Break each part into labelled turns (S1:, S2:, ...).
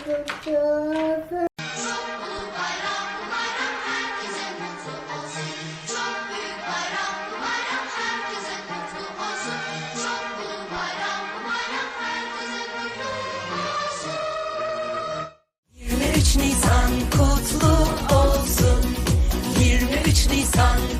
S1: Üç Nisan kutlu olsun. 23 Nisan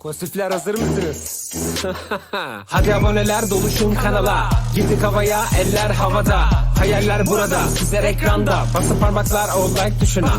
S2: Kostifler hazır mısınız? Hadi aboneler doluşun kanala. Girdik havaya eller havada. Hayaller burada sizler ekranda. Basın parmaklar o like tuşuna